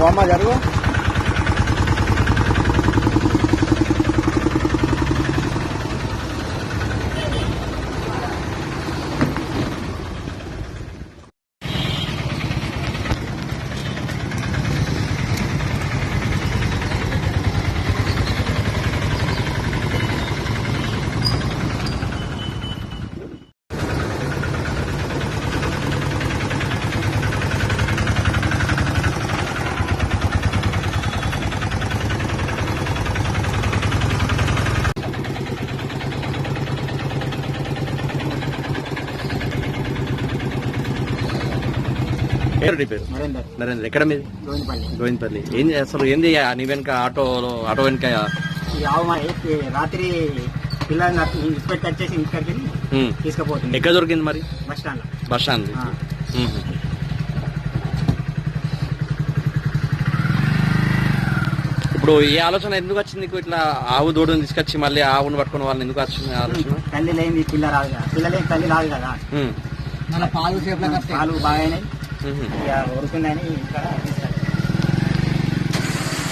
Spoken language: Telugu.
బామ్మ జరుగు. నరేందర్. నరేంద్ర. ఎక్కడ మీది? గోవిందపల్లి. గోవిందపల్లి. ఏం అసలు ఏంది నీ వెనక ఆటోలో ఆటో వెనక? రాత్రి పిల్లల్ని ఇన్స్పెక్ట్ వచ్చేసి ఇంటికి. తీసుకుపోతుంది. ఎక్కడ దొరికింది మరి? Bus stand bus stand. ఇప్పుడు ఈ ఆలోచన ఎందుకు వచ్చింది? నీకు ఇట్లా ఆవు దూడని తీసుకొచ్చి మళ్ళీ ఆవును పట్టుకుని వాళ్ళని ఎందుకు వచ్చింది ఆలోచన? తల్లి లేని పిల్ల రాదు కదా. పిల్ల లేని తల్లి రాదు కదా. మన పాలు పాలు బాగానే. ఇక ఉరుకుందని ఇక్కడ